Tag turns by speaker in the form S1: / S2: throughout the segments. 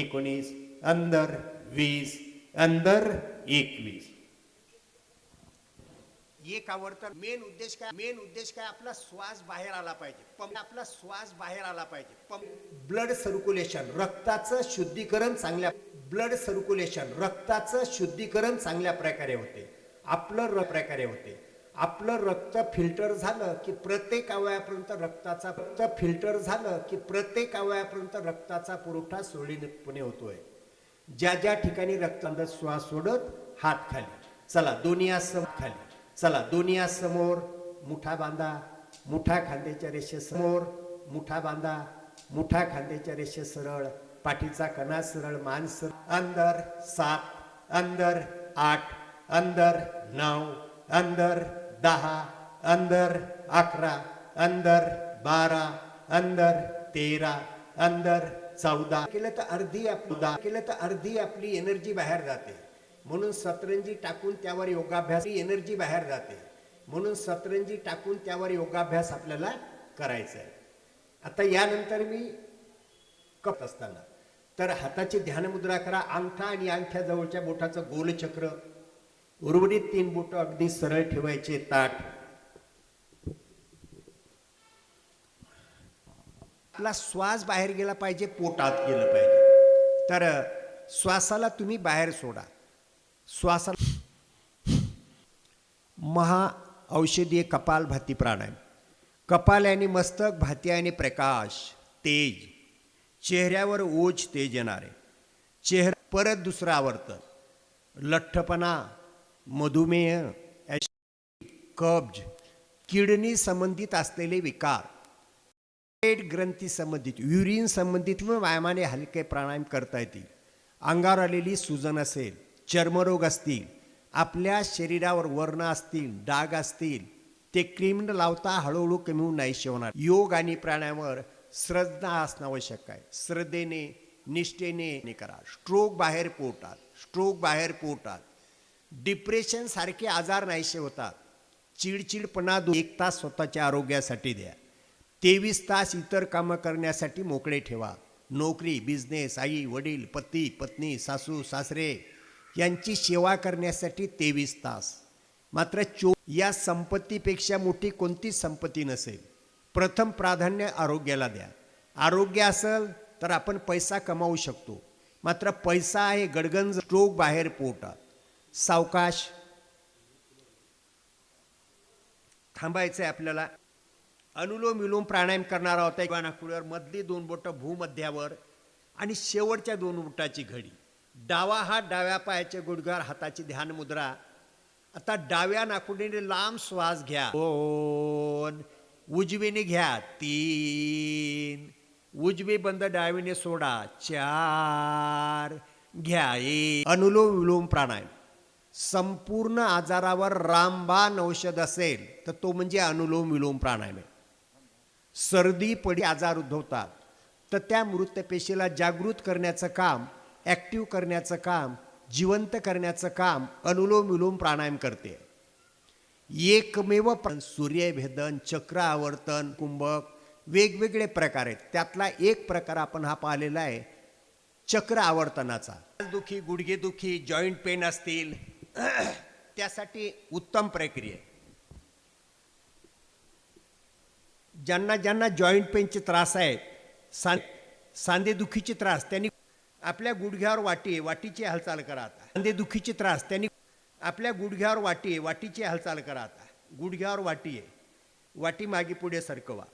S1: एकोणीस अंदर वीस अंदर एकवीस. एक आवडतं मेन उद्देश काय? मेन उद्देश काय? आपला श्वास बाहेर आला पाहिजे. पंप आपला श्वास बाहेर आला पाहिजे. Pump blood circulation. रक्ताचं शुद्धीकरण चांगल्या ब्लड सर्क्युलेशन. रक्ताचं शुद्धीकरण चांगल्या प्रकारे होते. आपलं र प्रकारे होते. आपलं रक्त फिल्टर झालं की प्रत्येक अवयापर्यंत रक्ताचा रक्त फिल्टर झालं की प्रत्येक अवयापर्यंत रक्ताचा पुरवठा सुरळीतपणे होतोय. ज्या ज्या ठिकाणी रक्तांत श्वास सोडत हात खाली चला दोन्ही समोर खाली चला दोन्ही समोर मुठा बांधा मुठा खांद्याच्या रेषेसमोर मुठा बांधा मुठा खांद्याच्या रेषे सरळ पाठीचा कणा सरळ मान सरळ अंदर सात अंदर आठ अंदर नऊ अंदर दहा अंदर अकरा अंदर बारा अंदर तेरा अंदर चौदा. केलं तर अर्धी आपली केलं तर अर्धी आपली एनर्जी बाहेर जाते. म्हणून सतरंजी टाकून त्यावर योगाभ्यास एनर्जी बाहेर जाते. म्हणून सतरंजी टाकून त्यावर योगाभ्यास आपल्याला करायचा आहे आता यानंतर मी कप असताना. तर हाताची ध्यानमुद्रा करा अंगठा आणि अंगठ्या जवळच्या बोटाचं गोलचक्र. उर्वरित तीन बोट अगदी सरळ ठेवायचे ताट. आपला श्वास बाहेर गेला पाहिजे पोटात गेलं पाहिजे. तर श्वासाला तुम्ही बाहेर सोडा. श्वासाला महा औषधीय कपाल भाती प्राणायाम. कपाल आणि मस्तक भाती आणि प्रकाश तेज. चेहऱ्यावर ओझ तेज येणारे. चेहरा परत दुसरं आवडतं लठ्ठपणा मधुमेह कब्ज किडनी संबंधित असलेले विकार पेट ग्रंथी संबंधित युरिन संबंधित व व्यायामाने हलके प्राणायाम करता येतील. अंगावर आलेली सुजन असेल चर्मरोग असतील आपल्या शरीरावर वर्ण असतील डाग असतील ते क्रीम न लावता हळूहळू कमी होऊन नाहीसे होणार. योग आणि प्राण्यावर श्रद्धा असणं आवश्यक आहे. श्रद्धेने निष्ठेने करा. स्ट्रोक बाहेर पोटात स्ट्रोक बाहेर पोटात. डिप्रेशन सारखे आजार नाहीसे होतात. चिडचिडपणा दू एक तास स्वतःच्या आरोग्यासाठी द्या. तेवीस तास इतर कामं करण्यासाठी मोकळे ठेवा. नोकरी बिझनेस आई वडील पती पत्नी सासू सासरे यांची सेवा करण्यासाठी तेवीस तास. मात्र चो या संपत्तीपेक्षा मोठी कोणतीच संपत्ती नसेल. प्रथम प्राधान्य आरोग्याला द्या. आरोग्य असेल तर आपण पैसा कमावू शकतो. मात्र पैसा आहे गडगंज स्ट्रोक बाहेर पोटात सावकाश. थांबायचं आहे आपल्याला. अनुलोम विलोम प्राणायाम करणारा होता किंवा नाकुळ्यावर मधली दोन बोटं भूमध्यावर आणि शेवटच्या दोन बोटाची घडी. डावा हात डाव्या पायाचे गुडघार हाताची ध्यान मुद्रा. आता डाव्या नाकुडीने लांब श्वास घ्या. दोन. उजवीने घ्या. तीन. उजवी बंद डावीने सोडा. चार. घ्या. एक. अनुलोम विलोम प्राणायाम. संपूर्ण आजारावर रामबाण औषध असेल तर तो म्हणजे अनुलोम विलोम प्राणायाम आहे. सर्दी पडी आजार उद्भवतात. तर त्या मृतपेशीला जागृत करण्याचं काम ॲक्टिव्ह करण्याचं काम जिवंत करण्याचं काम अनुलोम विलोम प्राणायाम करते. एकमेव सूर्यभेदन चक्र आवर्तन कुंभक वेगवेगळे प्रकार आहेत. त्यातला एक प्रकार आपण हा पाहिलेला आहे चक्र आवर्तनाचा. दुखी गुडघेदुखी जॉईंट पेन असतील त्यासाठी उत्तम प्रक्रिया ज्यांना ज्यांना जॉईंट पेनचे त्रास आहेत सां सांधेदुखीचे त्रास त्यांनी आपल्या गुडघ्यावर वाटी वाटीची हालचाल करा आता. सांधेदुखीचे त्रास त्यांनी आपल्या गुडघ्यावर वाटी वाटीची हालचाल करा आता. गुडघ्यावर वाटी आहे. वाटी मागे पुढे सरकवा.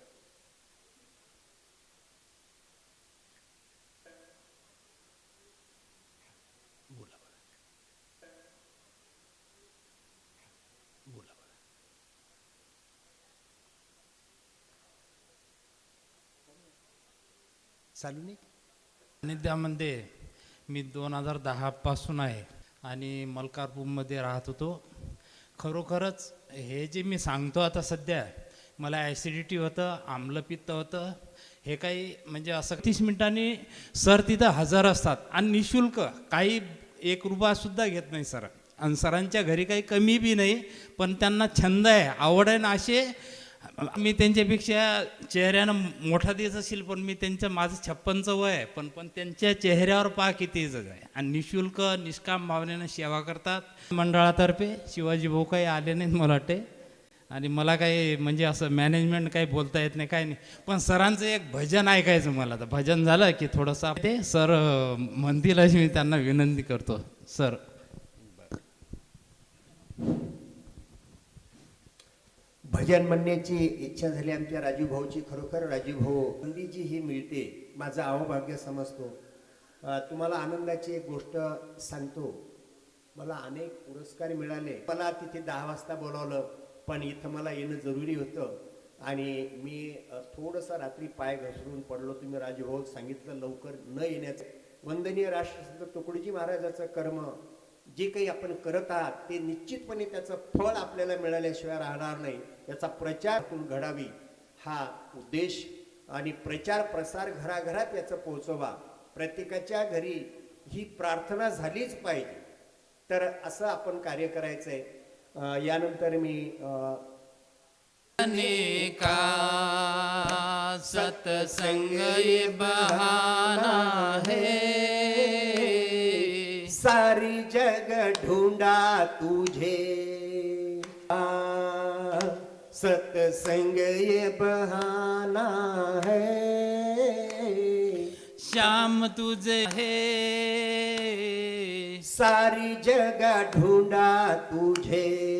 S1: चालू नाही
S2: त्यामध्ये मी दोन हजार दहापासून आहे आणि मलकारपूरमध्ये राहत होतो. खरोखरच हे जे मी सांगतो आता सध्या मला ॲसिडिटी होतं आम्लपित्त होतं हे काही म्हणजे असं तीस मिनिटांनी सर तिथं हजर असतात. आणि निशुल्क काही एक रुपयासुद्धा घेत नाही सर. आणि सरांच्या घरी काही कमी बी नाही पण त्यांना छंद आहे आवड आहे ना असे मी त्यांच्यापेक्षा चेहऱ्यानं मोठा दिस असेल पण मी त्यांचं माझं छप्पनचं वय आहे. पण पण त्यांच्या चेहऱ्यावर पहा किती जग आहे. आणि निशुल्क निष्काम भावनेनं सेवा करतात. मंडळातर्फे शिवाजी भाऊ काही आले नाहीत मला वाटते आणि मला काही म्हणजे असं मॅनेजमेंट काही बोलता येत नाही काही नाही. पण सरांचं एक भजन ऐकायचं मला. तर भजन झालं की थोडंसं ते सर म्हणतील अशी मी त्यांना विनंती करतो. सर
S1: भजन म्हणण्याची इच्छा झाली आमच्या राजू भाऊची खरोखर. राजू भाऊ संधी जी ही मिळते माझं अहोभाग्य समजतो. तुम्हाला आनंदाची एक गोष्ट सांगतो. मला अनेक पुरस्कार मिळाले. मला तिथे दहा वाजता बोलावलं पण इथं मला येणं जरुरी होतं. आणि मी थोडंसं रात्री पाय घसरून पडलो. तुम्ही राजू भाऊ सांगितलं लवकर न येण्याचं. वंदनीय राष्ट्रसंत तुकडोजी महाराजाचं कर्म जे काही आपण करत आहात ते निश्चितपणे त्याचं फळ आपल्याला मिळाल्याशिवाय राहणार नाही. याचा प्रचार करून घडावी हा उद्देश आणि प्रचार प्रसार घराघरात याचं पोहोचवा. प्रत्येकाच्या घरी ही प्रार्थना झालीच पाहिजे. तर असं आपण कार्य करायचं आहे यानंतर मी
S2: अनेका सतसंग बहाना है.
S1: सारी जग ढूंढा तुझे। सत्संग ये बहाना है।
S2: श्याम तुझे है।
S1: सारी जगह ढूंढा तुझे।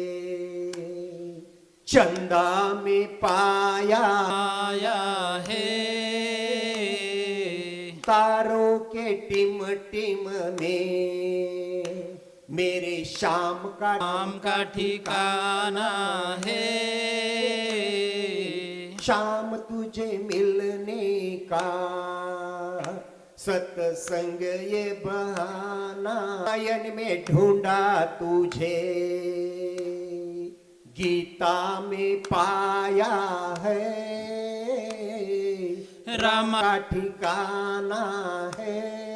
S1: चंदा में पाया
S2: आया है।
S1: तारों के टिम टिम में मेरे शाम का
S2: नाम का ठिकाना है।
S1: शाम तुझे मिलने का सत्संग ये बहाना गायन में ढूंढा तुझे। गीता में पाया है।
S2: रामा
S1: का ठिकाना है?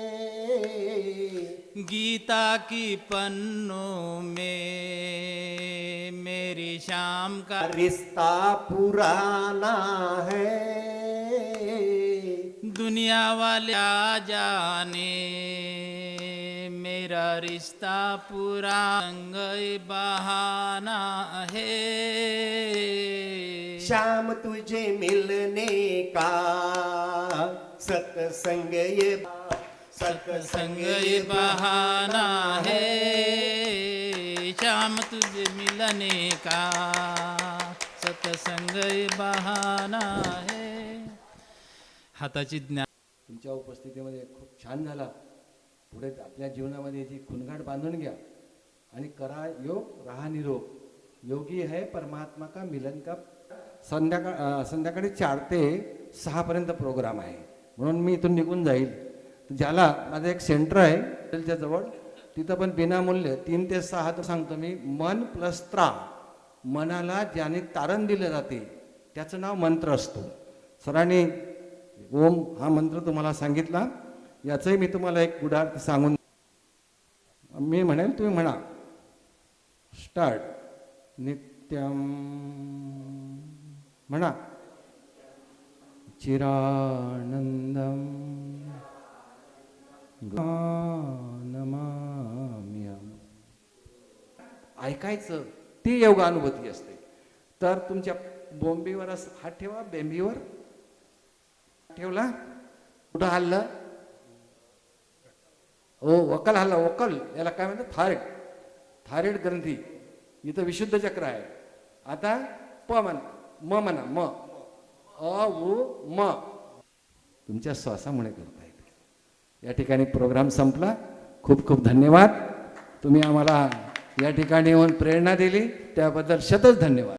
S2: गीता की पन्नों में मेरी शाम का
S1: रिश्ता पुराना है।
S2: दुनिया वाले आ जाने मेरा रिश्ता पूरा संग बहाना है।
S1: श्याम तुझे मिलने का? सतसंग ये सतसंग
S2: ये बहाना है। श्याम तुझे मिलने का? सतसंग ये बहाना है। हाताची ज्ञान
S3: तुमच्या उपस्थितीमध्ये खूप छान झाला. पुढे आपल्या जीवनामध्ये याची खुणगाठ बांधून घ्या आणि करा योग राहा निरोग. योगी है परमात्मा का मिलन का संध्याकाळ संध्याकाळी चार ते सहापर्यंत प्रोग्राम आहे. म्हणून मी इथून निघून जाईल. ज्याला माझं एक सेंटर आहे त्याच्याजवळ तिथं पण विनामूल्य तीन ते सहा तर सांगतो मी मन प्लस त्रा. मनाला ज्याने तारण दिलं जाते त्याचं नाव मंत्र असतो. सरांनी ओम हा मंत्र तुम्हाला सांगितला. याचंही मी तुम्हाला एक गुढार्थ सांगून मी म्हणेल तुम्ही म्हणा. स्टार्ट. नित्यम म्हणा. चिरानंदम गानमाम्यम ऐकायचं ती योगानुभूती असते. तर तुमच्या बोंबीवर असं हात ठेवा बेंबीवर. ठेवला? कुठं हल्लं? ओ वकल हल्ला वकल. याला काय म्हणतात? थायरॉइड थायरॉइड ग्रंथी. इथं विशुद्ध चक्र आहे. आता प म म्हणा म. अ उ म. तुमच्या श्वासामुळे करता येते. या ठिकाणी प्रोग्राम संपला. खूप खूप धन्यवाद. तुम्ही आम्हाला या ठिकाणी येऊन प्रेरणा दिली. त्याबद्दल शतच धन्यवाद.